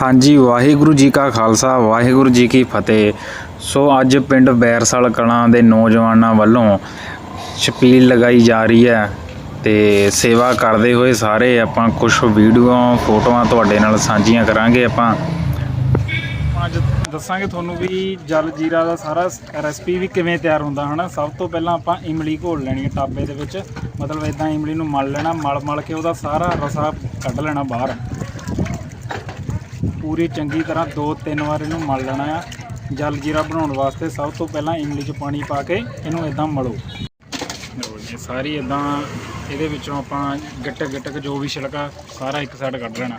ਹਾਂਜੀ, ਵਾਹਿਗੁਰੂ ਜੀ ਕਾ ਖਾਲਸਾ, ਵਾਹਿਗੁਰੂ ਜੀ ਕੀ ਫਤਿਹ। ਸੋ ਅੱਜ ਪਿੰਡ ਬੈਰਸਲ ਕਲਾਂ ਦੇ ਨੌਜਵਾਨਾਂ ਵੱਲੋਂ ਛਪੀਲ ਲਗਾਈ ਜਾ ਰਹੀ ਹੈ ਤੇ ਸੇਵਾ ਕਰਦੇ ਹੋਏ ਸਾਰੇ ਆਪਾਂ ਕੁਝ ਵੀਡੀਓ, ਫੋਟੋਆਂ ਤੁਹਾਡੇ ਨਾਲ ਸਾਂਝੀਆਂ ਕਰਾਂਗੇ ਆਪਾਂ। ਅੱਜ ਦੱਸਾਂਗੇ ਤੁਹਾਨੂੰ ਵੀ ਜਲ ਜੀਰਾ ਦਾ ਸਾਰਾ ਰੈਸਪੀ ਵੀ ਕਿਵੇਂ ਤਿਆਰ ਹੁੰਦਾ, ਹਨਾ? ਸਭ ਤੋਂ ਪਹਿਲਾਂ ਆਪਾਂ ਇਮਲੀ ਘੋਲ ਲੈਣੀ ਹੈ ਟਾਬੇ ਦੇ ਵਿੱਚ। ਮਤਲਬ ਇਦਾਂ ਇਮਲੀ ਨੂੰ ਮਲ ਲੈਣਾ ਮਲ ਮਲ ਕੇ ਉਹਦਾ ਸਾਰਾ ਰਸਾ ਕੱਢ ਲੈਣਾ ਬਾਹਰ। ਪੂਰੀ ਚੰਗੀ ਤਰ੍ਹਾਂ ਦੋ ਤਿੰਨ ਵਾਰ ਇਹਨੂੰ ਮਲ ਲੈਣਾ ਆ। ਜਲ ਜੀਰਾ ਬਣਾਉਣ ਵਾਸਤੇ ਸਭ ਤੋਂ ਪਹਿਲਾਂ ਇਮਲੀ 'ਚ ਪਾਣੀ ਪਾ ਕੇ ਇਹਨੂੰ ਇਦਾਂ ਮਲੋ। ਲਓ ਸਾਰੀ ਇਦਾਂ ਇਹਦੇ ਵਿੱਚੋਂ ਆਪਾਂ ਗਿੱਟਕ ਗਿੱਟਕ ਜੋ ਵੀ ਛਿਲਕਾ, ਸਾਰਾ ਇੱਕ ਸਾਈਡ ਕੱਢ ਲੈਣਾ।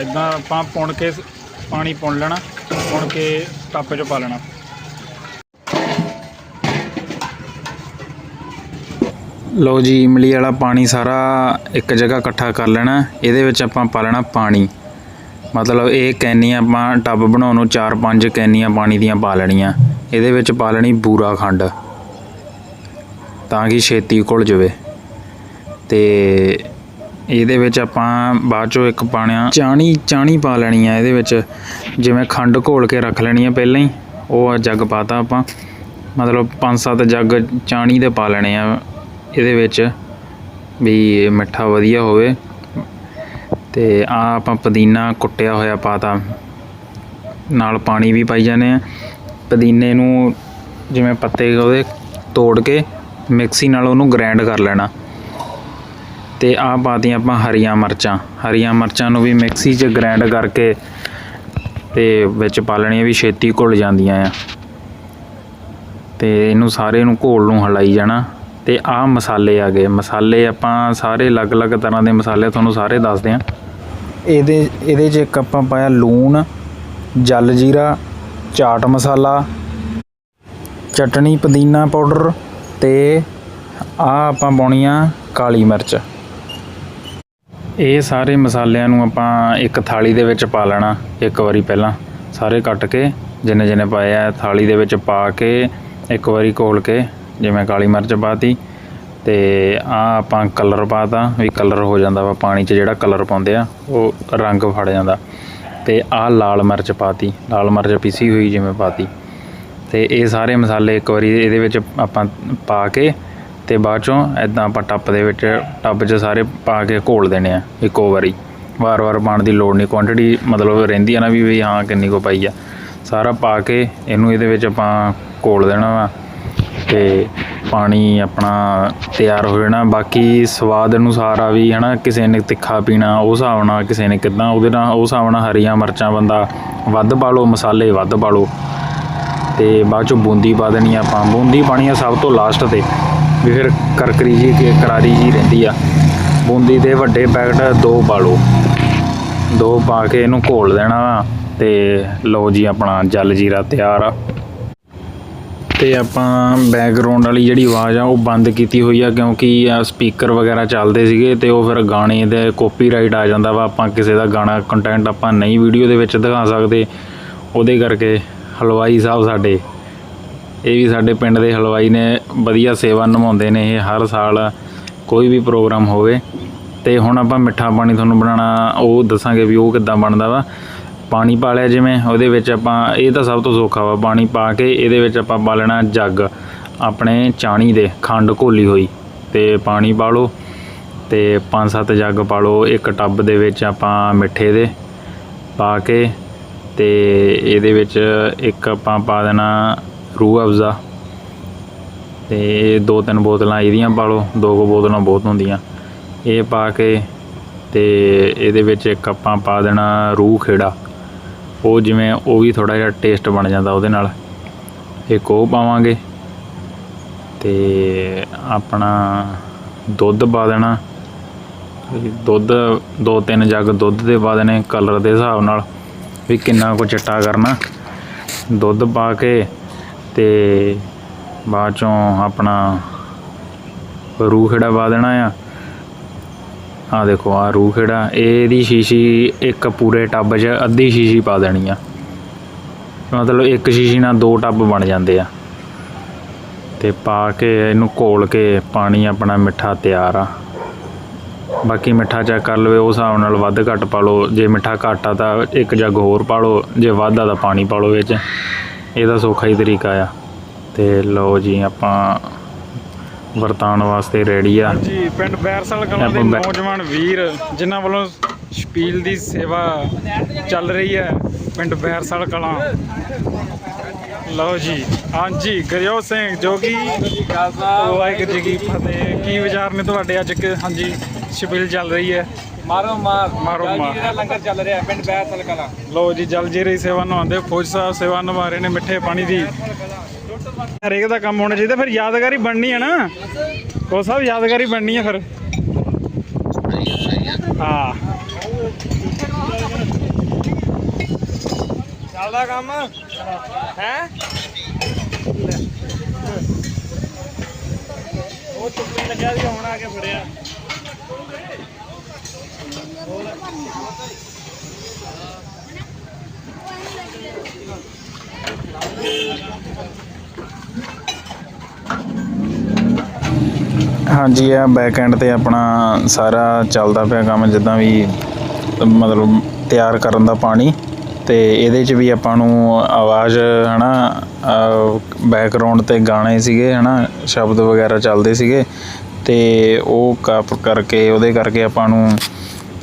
ਇਦਾਂ ਆਪਾਂ ਪੁਣ ਕੇ ਪਾਣੀ ਪੁਣ ਲੈਣਾ, ਪੁਣ ਕੇ ਟੱਪ 'ਚ ਪਾ ਲੈਣਾ। ਲਓ ਜੀ, ਇਮਲੀ ਵਾਲਾ ਪਾਣੀ ਸਾਰਾ ਇੱਕ ਜਗ੍ਹਾ ਇਕੱਠਾ ਕਰ ਲੈਣਾ। ਇਹਦੇ ਵਿੱਚ ਆਪਾਂ ਪਾ ਲੈਣਾ ਪਾਣੀ। ਮਤਲਬ ਇਹ ਕੈਨੀਆਂ ਆਪਾਂ ਟੱਬ ਬਣਾਉਣ ਨੂੰ 4-5 ਕੈਨੀਆਂ ਪਾਣੀ ਦੀਆਂ ਪਾ ਲੈਣੀਆਂ। ਇਹਦੇ ਵਿੱਚ ਪਾ ਲੈਣੀ ਬੂਰਾ ਖੰਡ, ਤਾਂ ਕਿ ਛੇਤੀ ਘੁਲ ਜਾਵੇ। ਤੇ ਇਹਦੇ ਵਿੱਚ ਆਪਾਂ ਬਾਅਦ ਚੋਂ ਇੱਕ ਪਾਣਿਆ ਚਾਣੀ ਚਾਣੀ ਪਾ ਲੈਣੀ ਆ ਇਹਦੇ ਵਿੱਚ। ਜਿਵੇਂ ਖੰਡ ਘੋਲ ਕੇ ਰੱਖ ਲੈਣੀ ਆ ਪਹਿਲਾਂ ਹੀ, ਉਹ ਜੱਗ ਪਾਤਾ ਆਪਾਂ। ਮਤਲਬ 5-7 ਜੱਗ ਚਾਣੀ ਦੇ ਪਾ ਲੈਣੇ ਆ। ਇਹਦੇ ਵਿੱਚ ਵੀ ਮਿੱਠਾ ਵਧੀਆ ਹੋਵੇ। ਤੇ ਆ ਆਪਾਂ ਪੁਦੀਨਾ ਕੁੱਟਿਆ ਹੋਇਆ ਪਾਤਾ। ਨਾਲ ਪਾਣੀ ਵੀ ਪਾਈ ਜਾਂਦੇ ਆ ਪੁਦੀਨੇ ਨੂੰ ਜਿਵੇਂ ਪੱਤੇ ਉਹਦੇ ਤੋੜ ਕੇ ਮਿਕਸੀ ਨਾਲ ਉਹਨੂੰ ਗ੍ਰਾਈਂਡ ਕਰ ਲੈਣਾ। ਤੇ ਆ ਪਾਤੀਆਂ ਆਪਾਂ ਹਰੀਆਂ ਮਿਰਚਾਂ। ਹਰੀਆਂ ਮਿਰਚਾਂ ਨੂੰ ਵੀ ਮਿਕਸੀ 'ਚ ਗ੍ਰਾਈਂਡ ਕਰਕੇ ਤੇ ਵਿੱਚ ਪਾ ਲੈਣੀਆਂ ਵੀ ਛੇਤੀ ਘੁਲ ਜਾਂਦੀਆਂ ਆ। ਤੇ ਇਹਨੂੰ ਸਾਰੇ ਨੂੰ ਘੋਲ ਨੂੰ ਹਲਾਈ ਜਾਣਾ। ਤੇ ਆਹ ਮਸਾਲੇ ਆ ਗਏ। ਮਸਾਲੇ ਆਪਾਂ ਸਾਰੇ ਅਲੱਗ-ਅਲੱਗ ਤਰ੍ਹਾਂ ਦੇ ਮਸਾਲੇ ਤੁਹਾਨੂੰ ਸਾਰੇ ਦੱਸਦੇ ਆ ਇਹਦੇ ਇਹਦੇ 'ਚ ਇੱਕ ਆਪਾਂ ਪਾਇਆ ਲੂਣ, ਜਲ ਜੀਰਾ, ਚਾਟ ਮਸਾਲਾ ਚਟਣੀ ਪੁਦੀਨਾ ਪਾਊਡਰ ਤੇ ਆ ਆਪਾਂ ਪਾਉਣੀਆਂ ਕਾਲੀ ਮਿਰਚ। ਇਹ ਸਾਰੇ ਮਸਾਲਿਆਂ ਨੂੰ ਆਪਾਂ ਇੱਕ ਥਾਲੀ ਦੇ ਵਿੱਚ ਪਾ ਲੈਣਾ, ਇੱਕ ਵਾਰੀ ਪਹਿਲਾਂ। ਸਾਰੇ ਕੱਟ ਕੇ ਜਿੰਨੇ ਜਿੰਨੇ ਪਾਏ ਆ, ਥਾਲੀ ਦੇ ਵਿੱਚ ਪਾ ਕੇ, ਇੱਕ ਵਾਰੀ ਘੋਲ ਕੇ ਜਿਵੇਂ ਕਾਲੀ ਮਿਰਚ ਪਾਤੀ ਤੇ ਆ ਆਪਾਂ ਕਲਰ ਪਾਤਾ, ਵੀ ਕਲਰ ਹੋ ਜਾਂਦਾ ਵਾ ਪਾਣੀ 'ਚ ਜਿਹੜਾ ਕਲਰ ਪਾਉਂਦੇ ਆ, ਉਹ ਰੰਗ ਫੜ ਜਾਂਦਾ। ਤੇ ਆ ਲਾਲ ਮਿਰਚ ਪਾਤੀ, ਲਾਲ ਮਿਰਚ ਪੀਸੀ ਹੋਈ ਜਿਵੇਂ ਪਾਤੀ। ਤੇ ਇਹ ਸਾਰੇ ਮਸਾਲੇ ਇੱਕ ਵਾਰੀ ਇਹਦੇ ਵਿੱਚ ਆਪਾਂ ਪਾ ਕੇ ਤੇ ਬਾਅਦ ਚੋਂ ਐਦਾਂ ਆਪਾਂ ਟੱਪ ਦੇ ਵਿੱਚ, ਟੱਬ 'ਚ ਸਾਰੇ ਪਾ ਕੇ ਘੋਲ ਦੇਣੇ ਆ ਇੱਕੋ ਵਾਰੀ। ਵਾਰ-ਵਾਰ ਪਾਉਣ ਦੀ ਲੋੜ ਨਹੀਂ ਕੁਆਂਟੀਟੀ ਮਤਲਬ ਰਹਿੰਦੀ ਆ ਨਾ ਵੀ ਵੀ ਹਾਂ ਕਿੰਨੀ ਕੋ ਪਾਈ ਆ। ਸਾਰਾ ਪਾ ਕੇ ਇਹਨੂੰ ਇਹਦੇ ਵਿੱਚ ਆਪਾਂ ਘੋਲ ਦੇਣਾ ਵਾ। ਤੇ ਪਾਣੀ ਆਪਣਾ ਤਿਆਰ ਹੋ ਜਾਣਾ ਬਾਕੀ ਸਵਾਦ ਅਨੁਸਾਰ ਆ ਵੀ ਹਨਾ, ਕਿਸੇ ਨੇ ਤਿੱਖਾ ਪੀਣਾ, ਉਹ ਹਿਸਾਬ ਨਾਲ ਕਿਸੇ ਨੇ ਕਿਦਾਂ, ਉਹਦੇ ਨਾਲ ਉਹ ਹਿਸਾਬ ਨਾਲ ਹਰੀਆਂ ਮਿਰਚਾਂ ਬੰਦਾ ਵੱਧ ਪਾ ਲਓ, ਮਸਾਲੇ ਵੱਧ ਪਾ ਲਓ। ਤੇ ਬਾਅਦ ਚੋਂ ਬੂੰਦੀ ਪਾ ਦੇਣੀ ਆਪਾਂ, ਬੂੰਦੀ ਪਾਣੀ ਆ ਸਭ ਤੋਂ ਲਾਸਟ ਤੇ, ਵੀ ਫਿਰ ਕਰਕਰੀ ਜੀ, ਕਿ ਕਰਾਰੀ ਜੀ ਰਹਿੰਦੀ ਆ। ਬੂੰਦੀ ਦੇ ਵੱਡੇ ਪੈਕਟ ਦੋ ਪਾ ਲਓ। ਦੋ ਪਾ ਕੇ ਇਹਨੂੰ ਘੋਲ ਦੇਣਾ ਵਾ, ਤੇ ਲਓ ਜੀ ਆਪਣਾ ਜਲ ਜੀਰਾ ਤਿਆਰ ਆ। ਤੇ ਆਪਾਂ ਬੈਕਗ੍ਰਾਉਂਡ ਵਾਲੀ ਜਿਹੜੀ ਆਵਾਜ਼ ਆ, ਉਹ ਬੰਦ ਕੀਤੀ ਹੋਈ ਆ, ਕਿਉਂਕਿ ਸਪੀਕਰ ਵਗੈਰਾ ਚੱਲਦੇ ਸੀਗੇ ਤੇ ਉਹ ਫਿਰ ਗਾਣੇ ਦੇ ਕਾਪੀਰਾਈਟ ਆ ਜਾਂਦਾ ਵਾ, ਆਪਾਂ ਕਿਸੇ ਦਾ ਗਾਣਾ ਕੰਟੈਂਟ ਆਪਾਂ ਨਹੀਂ ਵੀਡੀਓ ਦੇ ਵਿੱਚ ਦਿਖਾ ਸਕਦੇ। ਉਹਦੇ ਕਰਕੇ ਹਲਵਾਈ ਸਾਹਿਬ ਸਾਡੇ, ਇਹ ਵੀ ਸਾਡੇ ਪਿੰਡ ਦੇ ਹਲਵਾਈ ਨੇ ਵਧੀਆ ਸੇਵਾ ਨਿਭਾਉਂਦੇ ਨੇ ਇਹ ਹਰ ਸਾਲ, ਕੋਈ ਵੀ ਪ੍ਰੋਗਰਾਮ ਹੋਵੇ। ਤੇ ਹੁਣ ਆਪਾਂ ਮਿੱਠਾ ਪਾਣੀ ਤੁਹਾਨੂੰ ਬਣਾਉਣਾ, ਉਹ ਦੱਸਾਂਗੇ ਵੀ ਉਹ ਕਿੱਦਾਂ ਬਣਦਾ ਵਾ। ਪਾਣੀ ਪਾ ਲਿਆ ਜਿਵੇਂ, ਉਹਦੇ ਵਿੱਚ ਆਪਾਂ, ਇਹ ਤਾਂ ਸਭ ਤੋਂ ਸੌਖਾ ਵਾ, ਪਾਣੀ ਪਾ ਕੇ ਇਹਦੇ ਵਿੱਚ ਆਪਾਂ ਪਾ ਲੈਣਾ ਜੱਗ, ਆਪਣੇ ਚਾਣੀ ਦੇ, ਖੰਡ ਘੋਲੀ ਹੋਈ, ਤੇ ਪਾਣੀ ਪਾ ਲਓ, ਤੇ ਪੰਜ ਸੱਤ ਜੱਗ ਪਾ ਲਓ, ਇੱਕ ਟੱਬ ਦੇ ਵਿੱਚ ਆਪਾਂ ਮਿੱਠੇ ਦੇ ਪਾ ਕੇ, ਤੇ ਇਹਦੇ ਵਿੱਚ ਇੱਕ ਆਪਾਂ ਪਾ ਦੇਣਾ ਰੂਹ ਅਫਜ਼ਾ, ਤੇ ਦੋ ਤਿੰਨ ਬੋਤਲਾਂ ਇਹਦੀਆਂ ਪਾ ਲਓ, ਦੋ ਕੁ ਬੋਤਲਾਂ ਬਹੁਤ ਹੁੰਦੀਆਂ, ਇਹ ਪਾ ਕੇ, ਤੇ ਇਹਦੇ ਵਿੱਚ ਇੱਕ ਆਪਾਂ ਪਾ ਦੇਣਾ ਰੂਹ ਖੇੜਾ ਉਹ ਜਿਵੇਂ ਉਹ ਵੀ ਥੋੜਾ ਜਿਹਾ ਟੇਸਟ ਬਣ ਜਾਂਦਾ ਉਹਦੇ ਨਾਲ। ਇੱਕ ਉਹ ਪਾਵਾਂਗੇ ਤੇ ਆਪਣਾ ਦੁੱਧ ਪਾ ਦੇਣਾ। ਦੁੱਧ, ਦੋ ਤਿੰਨ ਜੱਗ ਦੁੱਧ ਦੇ ਪਾ ਦੇਣੇ ਕਲਰ ਦੇ ਹਿਸਾਬ ਨਾਲ ਵੀ ਕਿੰਨਾ ਕੁ ਚਿੱਟਾ ਕਰਨਾ। ਦੁੱਧ ਪਾ ਕੇ ਤੇ ਬਾਅਦ ਚੋਂ ਆਪਣਾ ਰੂਹ ਖੇੜਾ ਪਾ ਦੇਣਾ ਆ। ਆ ਦੇਖੋ ਆ ਰੂਹ ਖੇੜਾ, ਇਹਦੀ ਸ਼ੀਸ਼ੀ ਇੱਕ ਪੂਰੇ ਟੱਬ 'ਚ ਅੱਧੀ ਸ਼ੀਸ਼ੀ ਪਾ ਦੇਣੀ ਆ। ਮਤਲਬ ਇੱਕ ਸ਼ੀਸ਼ੀ ਨਾਲ ਦੋ ਟੱਬ ਬਣ ਜਾਂਦੇ ਆ। ਤੇ ਪਾ ਕੇ ਇਹਨੂੰ ਘੋਲ ਕੇ ਪਾਣੀ ਆਪਣਾ ਮਿੱਠਾ ਤਿਆਰ ਆ। ਬਾਕੀ ਮਿੱਠਾ ਚੈੱਕ ਕਰ ਲਵੇ ਉਸ ਹਿਸਾਬ ਨਾਲ ਵੱਧ ਘੱਟ ਪਾ ਲਓ। ਜੇ ਮਿੱਠਾ ਘੱਟ ਆ ਤਾਂ ਇੱਕ ਜੱਗ ਹੋਰ ਪਾ ਲਓ। ਜੇ ਵੱਧ ਆ ਤਾਂ ਪਾਣੀ ਪਾ ਲਓ ਵਿੱਚ। ਇਹਦਾ ਸੌਖਾ ਹੀ ਤਰੀਕਾ ਆ। ਤੇ ਲਓ ਜੀ, ਆਪਾਂ ਵਰਤਾਉਣ ਵਾਸਤੇ ਰੈਡੀ ਆ। ਜੀ ਪਿੰਡ ਬੈਰਸਲ ਕਲਾਂ ਦੇ ਨੌਜਵਾਨ ਵੀਰ ਜਿਨ੍ਹਾਂ ਵੱਲੋਂ ਸ਼ਪੀਲ ਦੀ ਸੇਵਾ ਚੱਲ ਰਹੀ ਹੈ ਪਿੰਡ ਬੈਰਸਲ ਕਲਾਂ। ਲਓ ਜੀ ਹਾਂਜੀ ਗੁਰਜੋਤ ਸਿੰਘ ਜੋ ਕਿ ਵਾਹਿਗੁਰੂ ਜੀ ਕੀ ਫਤਿਹ। ਕੀ ਵਿਚਾਰ ਨੇ ਤੁਹਾਡੇ ਅੱਜ ਕਿ ਹਾਂਜੀ ਸ਼ਪੀਲ ਚੱਲ ਰਹੀ ਹੈ? ਮਾਰੋ ਮਾਰ। ਮਾਰੋ ਮਾਰ। ਦਾ ਲੰਗਰ ਚੱਲ ਰਿਹਾ ਪਿੰਡ ਬੈਰ ਤਲਕਲਾ ਲਓ ਜੀ ਜਲ ਜੀਰੀ ਸੇਵਾ ਨਿਭਾਉਂਦੇ ਫੌਜ ਸਾਹਿਬ ਸੇਵਾ ਨਿਭਾ ਰਹੇ ਨੇ ਮਿੱਠੇ ਪਾਣੀ ਦੀ। ਹਰੇਕ ਦਾ ਕੰਮ ਹੋਣਾ ਚਾਹੀਦਾ, ਫਿਰ ਯਾਦਗਾਰੀ ਬਣਨੀ ਹੈ ਨਾ। ਕੋ ਸਾਹਿਬ ਯਾਦਗਾਰੀ ਬਣਨੀ ਹੈ ਫਿਰ। ਹਾਂ। ਚੱਲਦਾ ਕੰਮ। ਹੈ? ਉਹ ਚੁੱਪੀ ਲੱਗਿਆ ਸੀ ਹੁਣ ਆ ਕੇ ਫੜਿਆ। ਹਾਂਜੀ ਆ ਬੈਕ ਐਂਡ ਤੇ ਆਪਣਾ ਸਾਰਾ ਚੱਲਦਾ ਪਿਆ ਕੰਮ, ਜਿੱਦਾਂ ਵੀ, ਮਤਲਬ ਤਿਆਰ ਕਰਨ ਦਾ ਪਾਣੀ ਤੇ ਇਹਦੇ 'ਚ ਵੀ ਆਪਾਂ ਨੂੰ ਆਵਾਜ਼, ਹਨਾ ਬੈਕਗ੍ਰਾਉਂਡ ਤੇ ਗਾਣੇ ਸੀਗੇ, ਹਨਾ, ਸ਼ਬਦ ਵਗੈਰਾ ਚੱਲਦੇ ਸੀਗੇ ਤੇ ਉਹ ਕਾਪ ਕਰਕੇ, ਉਹਦੇ ਕਰਕੇ ਆਪਾਂ ਨੂੰ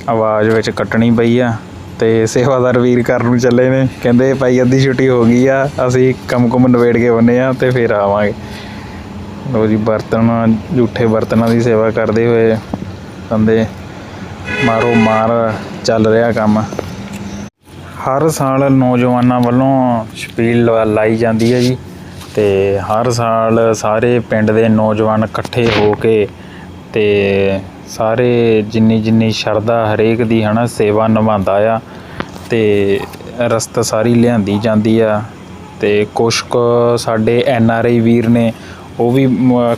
ਆਵਾਜ਼ ਵਿੱਚ ਕੱਟਣੀ ਪਈ ਆ ਤੇ ਸੇਵਾਦਾਰ ਵੀਰ ਕਰਨ ਨੂੰ ਚੱਲੇ ਨੇ, ਕਹਿੰਦੇ, ਭਾਈ, ਅੱਧੀ ਛੁੱਟੀ ਹੋ ਗਈ ਆ, ਅਸੀਂ ਕੰਮ ਕੁਮ ਨਵੇੜ ਕੇ ਬੰਨੇ ਆ ਤੇ ਫਿਰ ਆਵਾਂਗੇ। ਲੋ ਜੀ, ਬਰਤਨ ਝੂਠੇ ਬਰਤਨਾਂ ਦੀ ਸੇਵਾ ਕਰਦੇ ਹੋਏ ਬੰਦੇ ਮਾਰੋ ਮਾਰ ਚੱਲ ਰਿਹਾ ਕੰਮ। ਹਰ ਸਾਲ ਨੌਜਵਾਨਾਂ ਵੱਲੋਂ ਛਪੀਲ ਲ- ਲਾਈ ਜਾਂਦੀ ਹੈ ਜੀ ਤੇ ਹਰ ਸਾਲ ਸਾਰੇ ਪਿੰਡ ਦੇ ਨੌਜਵਾਨ ਇਕੱਠੇ ਹੋ ਕੇ ਤੇ ਸਾਰੇ ਜਿੰਨੀ ਜਿੰਨੀ ਸ਼ਰਧਾ ਹਰੇਕ ਦੀ ਹਨਾ ਸੇਵਾ ਨਿਭਾਉਂਦਾ ਆ ਤੇ ਰਸਤਾ ਸਾਰੀ ਲਿਆਂਦੀ ਜਾਂਦੀ ਆ ਤੇ ਕੁਛ ਕੁ ਸਾਡੇ ਐਨ ਆਰ ਆਈ ਵੀਰ ਨੇ ਉਹ ਵੀ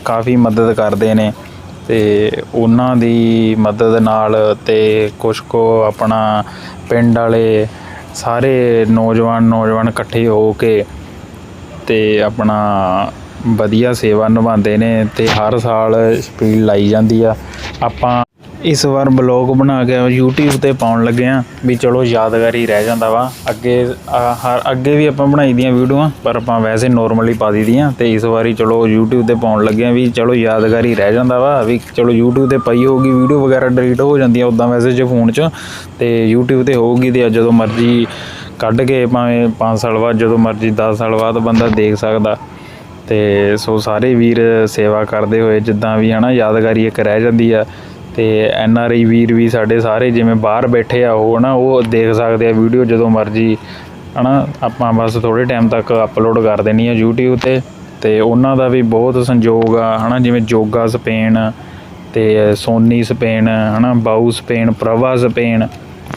ਕਾਫੀ ਮਦਦ ਕਰਦੇ ਨੇ ਤੇ ਉਹਨਾਂ ਦੀ ਮਦਦ ਨਾਲ ਤੇ ਕੁਛ ਕੁ ਆਪਣਾ ਪਿੰਡ ਵਾਲੇ ਸਾਰੇ ਨੌਜਵਾਨ ਨੌਜਵਾਨ ਇਕੱਠੇ ਹੋ ਕੇ ਤੇ ਆਪਣਾ ਵਧੀਆ ਸੇਵਾ ਨਿਭਾਉਂਦੇ ਨੇ ਤੇ ਹਰ ਸਾਲ ਸਪੀਡ ਲਾਈ ਜਾਂਦੀ ਆ। ਆਪਾਂ ਇਸ ਵਾਰ ਬਲੌਗ ਬਣਾ ਕੇ YouTube ਤੇ ਪਾਉਣ ਲੱਗੇ ਆ ਵੀ ਚਲੋ ਯਾਦਗਾਰੀ ਰਹਿ ਜਾਂਦਾ ਵਾ। ਅੱਗੇ ਹਰ, ਅੱਗੇ ਵੀ ਆਪਾਂ ਬਣਾਈ ਦੀਆਂ ਵੀਡੀਓਆਂ, ਪਰ ਆਪਾਂ ਵੈਸੇ ਨੋਰਮਲੀ ਪਾ ਦਈਦੀਆਂ ਤੇ ਇਸ ਵਾਰੀ ਚਲੋ YouTube ਤੇ ਪਾਉਣ ਲੱਗੇ ਆ ਵੀ ਚਲੋ ਯਾਦਗਾਰੀ ਰਹਿ ਜਾਂਦਾ ਵਾ, ਵੀ ਚਲੋ YouTube ਤੇ ਪਈ ਹੋਊਗੀ ਵੀਡੀਓ ਵਗੈਰਾ ਡਿਲੀਟ ਹੋ ਜਾਂਦੀ ਆ ਉਦਾਂ ਵੈਸੇ ਜੇ ਫੋਨ 'ਚ ਤੇ YouTube ਤੇ ਹੋਊਗੀ ਤੇ ਜਦੋਂ ਮਰਜ਼ੀ ਕੱਢ ਕੇ ਭਾਵੇਂ 5 ਸਾਲ ਬਾਅਦ, ਜਦੋਂ ਮਰਜ਼ੀ 10 ਸਾਲ ਬਾਅਦ ਬੰਦਾ ਦੇਖ ਸਕਦਾ। ਤੇ ਸੋ ਸਾਰੇ ਵੀਰ ਸੇਵਾ ਕਰਦੇ ਹੋਏ ਜਿੱਦਾਂ ਵੀ ਹਨਾ, ਯਾਦਗਾਰੀ ਇੱਕ ਰਹਿ ਜਾਂਦੀ ਆ। ਤੇ ਐਨ ਆਰ ਆਈ ਵੀਰ ਵੀ ਸਾਡੇ ਸਾਰੇ ਜਿਵੇਂ ਬਾਹਰ ਬੈਠੇ ਆ, ਉਹ ਨਾ ਉਹ ਦੇਖ ਸਕਦੇ ਆ ਵੀਡੀਓ ਜਦੋਂ ਮਰਜ਼ੀ, ਹਨਾ, ਆਪਾਂ ਬਸ ਥੋੜੇ ਟਾਈਮ ਤੱਕ ਅਪਲੋਡ ਕਰ ਦੇਣੀ ਆ YouTube ਤੇ ਤੇ ਉਹਨਾਂ ਦਾ ਵੀ ਬਹੁਤ ਸੰਯੋਗ ਆ, ਹਨਾ, ਜਿਵੇਂ ਜੋਗਾ ਸਪੇਨ, ਤੇ ਸੋਨੀ ਸਪੇਨ, ਹਨਾ, ਬਾਊ ਸਪੇਨ, ਪ੍ਰਭਾ ਸਪੇਨ,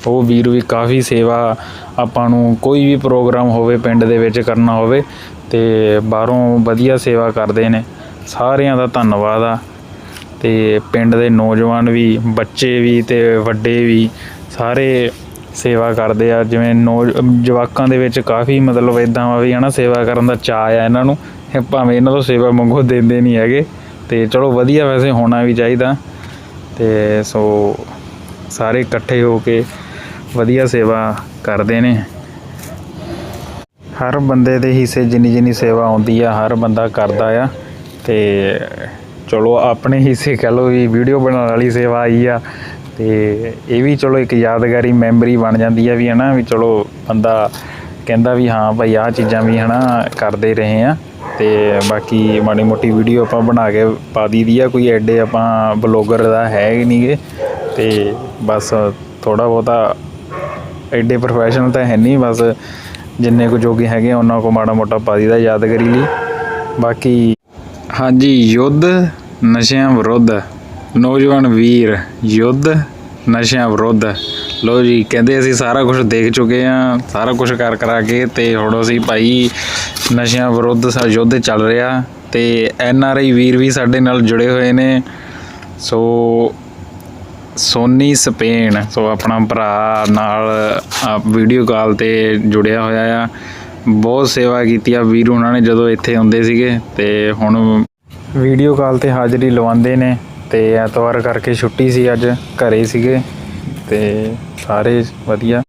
ਉਹ ਵੀਰ ਵੀ ਕਾਫੀ ਸੇਵਾ ਆਪਾਂ ਨੂੰ ਕੋਈ ਵੀ ਪ੍ਰੋਗਰਾਮ ਹੋਵੇ, ਪਿੰਡ ਦੇ ਵਿੱਚ ਕਰਨਾ ਹੋਵੇ, ਤੇ ਬਾਹਰੋਂ ਵਧੀਆ ਸੇਵਾ ਕਰਦੇ ਨੇ, ਸਾਰਿਆਂ ਦਾ ਧੰਨਵਾਦ ਆ। ਤੇ ਪਿੰਡ ਦੇ ਨੌਜਵਾਨ ਵੀ, ਬੱਚੇ ਵੀ ਤੇ ਵੱਡੇ ਵੀ ਸਾਰੇ ਸੇਵਾ ਕਰਦੇ ਆ। ਜਿਵੇਂ ਨੌ, ਜਵਾਕਾਂ ਦੇ ਵਿੱਚ ਕਾਫੀ ਮਤਲਬ ਇਦਾਂ ਵਾ ਵੀ ਹਨਾ, ਸੇਵਾ ਕਰਨ ਦਾ ਚਾਅ ਆ ਇਹਨਾਂ ਨੂੰ। ਭਾਵੇਂ ਇਹਨਾਂ ਤੋਂ ਸੇਵਾ ਮੰਗੋ, ਦਿੰਦੇ ਨਹੀਂ ਹੈਗੇ। ਤੇ ਚਲੋ ਵਧੀਆ ਵੈਸੇ ਹੋਣਾ ਵੀ ਚਾਹੀਦਾ। ਤੇ ਸੋ ਸਾਰੇ ਇਕੱਠੇ ਹੋ ਕੇ ਵਧੀਆ ਸੇਵਾ ਕਰਦੇ ਨੇ। ਹਰ ਬੰਦੇ ਦੇ ਹਿੱਸੇ ਜਿੰਨੀ ਜਿੰਨੀ ਸੇਵਾ ਆਉਂਦੀ ਆ, ਹਰ ਬੰਦਾ ਕਰਦਾ ਆ। ਤੇ ਚਲੋ ਆਪਣੇ ਹਿੱਸੇ ਕਹ ਲਓ ਵੀ ਵੀਡੀਓ ਬਣਾਉਣ ਵਾਲੀ ਸੇਵਾ ਆਈ ਆ। ਤੇ ਇਹ ਵੀ ਚਲੋ ਇੱਕ ਯਾਦਗਾਰੀ ਮੈਮਰੀ ਬਣ ਜਾਂਦੀ ਆ ਵੀ ਹਨਾ ਵੀ ਚਲੋ ਬੰਦਾ ਕਹਿੰਦਾ ਵੀ ਹਾਂ ਭਾਈ ਆਹ ਚੀਜ਼ਾਂ ਵੀ ਹਨਾ ਕਰਦੇ ਰਹੇ ਆ। ਤੇ ਬਾਕੀ ਮਾੜੀ ਮੋਟੀ ਵੀਡੀਓ ਆਪਾਂ ਬਣਾ ਕੇ ਪਾ ਦਈਦੀ ਆ ਕੋਈ ਐਡੇ ਆਪਾਂ ਬਲੌਗਰ ਦਾ ਹੈ ਹੀ ਨਹੀਂਗੇ ਤੇ ਬਸ ਥੋੜਾ ਬਹੁਤਾ ਐਡੇ ਪ੍ਰੋਫੈਸ਼ਨਲ ਤਾਂ ਹੈ ਨਹੀਂ ਬਸ ਜਿੰਨੇ ਕੁ ਜੋਗੇ ਹੈਗੇ ਆ, ਉਹਨਾਂ ਕੋ ਮਾੜਾ ਮੋਟਾ ਪਾ ਦਈਦਾ ਯਾਦਗਾਰੀ ਲਈ। ਬਾਕੀ ਹਾਂਜੀ, ਯੁੱਧ ਨਸ਼ਿਆਂ ਵਿਰੁੱਧ। ਨੌਜਵਾਨ ਵੀਰ, ਯੁੱਧ ਨਸ਼ਿਆਂ ਵਿਰੁੱਧ। ਲੋ ਜੀ, ਕਹਿੰਦੇ ਅਸੀਂ ਸਾਰਾ ਕੁਝ ਦੇਖ ਚੁੱਕੇ ਆ ਸਾਰਾ ਕੁਝ ਕਰ ਕਰਾ ਕੇ ਤੇ ਹੁਣ ਅਸੀਂ ਭਾਈ ਨਸ਼ਿਆਂ ਵਿਰੁੱਧ ਸਾ ਯੁੱਧ ਚੱਲ ਰਿਹਾ ਤੇ ਐਨ ਆਰ ਆਈ ਵੀਰ ਵੀ ਸਾਡੇ ਨਾਲ ਜੁੜੇ ਹੋਏ ਨੇ। ਸੋ ਸੋਨੀ ਸਪੇਨ, ਸੋ ਆਪਣਾ ਭਰਾ ਨਾਲ ਵੀਡੀਓ ਕਾਲ ਤੇ ਜੁੜਿਆ ਹੋਇਆ ਆ। ਬਹੁਤ ਸੇਵਾ ਕੀਤੀ ਆ। ਵੀਰ ਉਹਨਾਂ ਨੇ ਜਦੋਂ ਇੱਥੇ ਆਉਂਦੇ ਸੀਗੇ ਤੇ ਹੁਣ ਵੀਡੀਓ ਕਾਲ ਤੇ ਹਾਜ਼ਰੀ ਲਵਾਉਂਦੇ ਨੇ ਤੇ ਐਤਵਾਰ ਕਰਕੇ ਛੁੱਟੀ ਸੀ ਅੱਜ, ਘਰੇ ਸੀਗੇ ਤੇ ਸਾਰੇ ਵਧੀਆ।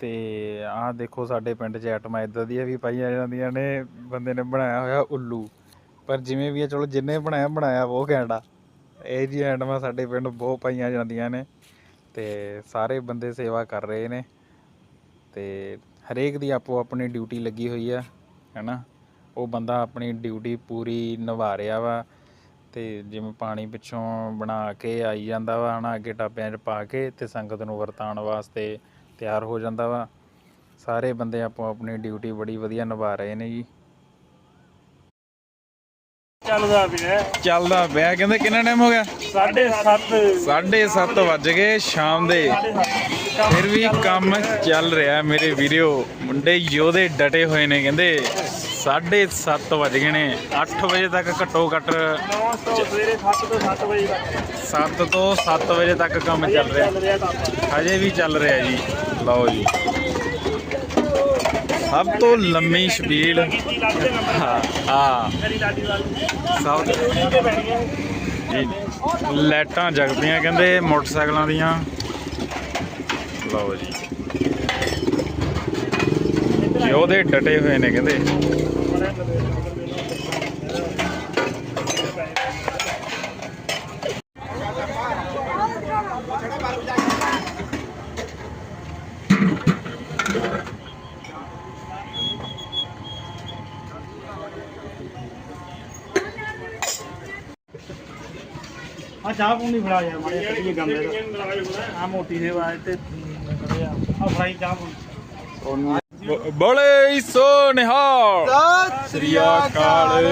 ਤੇ ਆਹ ਦੇਖੋ ਸਾਡੇ ਪਿੰਡ 'ਚ ਆਈਟਮਾਂ ਇਦਾਂ ਦੀਆਂ ਵੀ ਪਾਈਆਂ ਜਾਂਦੀਆਂ ਨੇ, ਬੰਦੇ ਨੇ ਬਣਾਇਆ ਹੋਇਆ ਉੱਲੂ। ਪਰ ਜਿਵੇਂ ਵੀ ਆ, ਚਲੋ ਜਿੰਨੇ ਬਣਾਇਆ ਬਣਾਇਆ ਉਹ ਘੈਂਟਾ ਇਹ ਜੀ ਆਈਟਮਾਂ ਸਾਡੇ ਪਿੰਡ ਬਹੁਤ ਪਾਈਆਂ ਜਾਂਦੀਆਂ ਨੇ ਤੇ ਸਾਰੇ ਬੰਦੇ ਸੇਵਾ ਕਰ ਰਹੇ ਨੇ ਤੇ ਹਰੇਕ ਦੀ ਆਪੋ ਆਪਣੀ ਡਿਊਟੀ ਲੱਗੀ ਹੋਈ ਆ ਹੈਨਾ? ਉਹ ਬੰਦਾ ਆਪਣੀ ਡਿਊਟੀ ਪੂਰੀ ਨਿਭਾ ਰਿਹਾ ਵਾ ਤੇ ਜਿਵੇਂ ਪਾਣੀ ਪਿੱਛੋਂ ਬਣਾ ਕੇ ਆਈ ਜਾਂਦਾ ਵਾ ਹਨਾ? ਅੱਗੇ ਟਾਪਿਆਂ 'ਚ ਪਾ ਕੇ ਤੇ ਸੰਗਤ ਨੂੰ ਵਰਤਾਉਣ ਵਾਸਤੇ ਤਿਆਰ ਹੋ ਜਾਂਦਾ ਵਾ। ਸਾਰੇ ਬੰਦੇ ਆਪੋ ਆਪਣੀ ਡਿਊਟੀ ਬੜੀ ਵਧੀਆ ਨਿਭਾ ਰਹੇ ਨੇ ਜੀ। ਚੱਲਦਾ ਪਿਆ। ਚੱਲਦਾ ਪਿਆ। ਕਹਿੰਦੇ ਕਿੰਨਾ ਟਾਈਮ ਹੋ ਗਿਆ? 7:30 7:30 ਵੱਜ ਗਏ ਸ਼ਾਮ ਦੇ। ਫਿਰ ਵੀ ਕੰਮ ਚੱਲ ਰਿਹਾ ਮੇਰੇ ਵੀਡੀਓ ਮੁੰਡੇ ਯੋਧੇ ਡਟੇ ਹੋਏ ਨੇ, ਕਹਿੰਦੇ 7:30 ਵੱਜ ਗਏ ਨੇ। 8 ਵਜੇ ਤੱਕ ਘੱਟੋ ਘੱਟ 9 ਤੋਂ ਸਵੇਰੇ 7 ਤੋਂ 7 ਵਜੇ ਤੱਕ 7 ਤੋਂ 7 ਵਜੇ ਤੱਕ ਕੰਮ ਚੱਲ ਰਿਹਾ। ਚੱਲ ਹਜੇ ਵੀ ਚੱਲ ਰਿਹਾ ਜੀ। ਲਓ ਜੀ। ਸਭ ਤੋਂ ਲੰਮੀ ਛਬੀਲ ਹਾਂ ਹਾਂ। ਸਭ ਜੀ। ਲਾਈਟਾਂ ਜਗਦੀਆਂ, ਕਹਿੰਦੇ ਮੋਟਰਸਾਈਕਲਾਂ ਦੀਆਂ। ਲਓ ਜੀ। ਯੋਧੇ ਡਟੇ ਹੋਏ ਨੇ ਕਹਿੰਦੇ। ਆ ਚਾਹ ਪੂਣੀ ਫੜਾ ਯਾਰ, ਮਾੜੇ ਕੱਢੀਏ ਗੰਦੇ ਤੋਂ ਆ ਮੋਟੀ ਸੇਵਾ ਤੇ। ਫਰਾਈ ਚਾਹ ਬੜੇ ਸੋ ਨਿਹਾਲ ਸ੍ਰੀ ਅਕਾਲ।